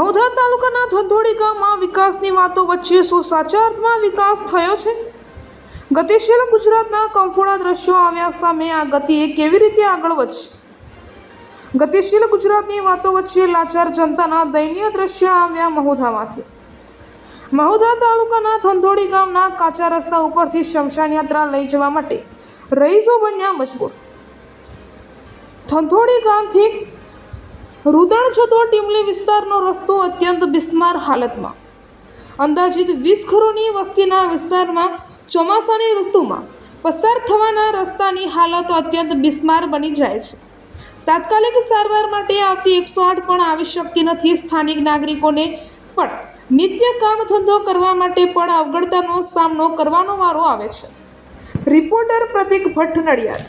મહુધા તાલુકાના ધંધોડી ગામમાં વિકાસની વાતો વચ્ચે શું સાચા અર્થમાં વિકાસ થયો છે. ગતિશીલ ગુજરાતના કંફોડા દ્રશ્યો આવ્યા સામે આ ગતિએ કેવી રીતે આગળ વધશે? ગતિશીલ ગુજરાતની વાતો વચ્ચે લાચાર જનતાના દયનીય દ્રશ્ય આવ્યા મહુધામાંથી મહુધા તાલુકાના ધંધોડી ગામના કાચા રસ્તા ઉપરથી શમશાન યાત્રા લઈ જવા માટે રહીશો બન્યા મજબૂર. ધંધોડી ગામથી રુદણ જતો ટીમલી વિસ્તારનો રસ્તો અત્યંત બિસ્માર હાલતમાં. અંદાજિત વીસ ઘરોની વસ્તીના વિસ્તારમાં ચોમાસાની ઋતુમાં પસાર થવાના રસ્તાની હાલત અત્યંત બિસ્માર બની જાય છે. તાત્કાલિક સારવાર માટે આવતી એકસો આઠ પણ આવી શકતી નથી સ્થાનિક નાગરિકોને, પણ નિત્ય કામ ધંધો કરવા માટે પણ અવગડતાનો સામનો કરવાનો વારો આવે છે. રિપોર્ટર પ્રતિક ભટ્ટ નડિયાદ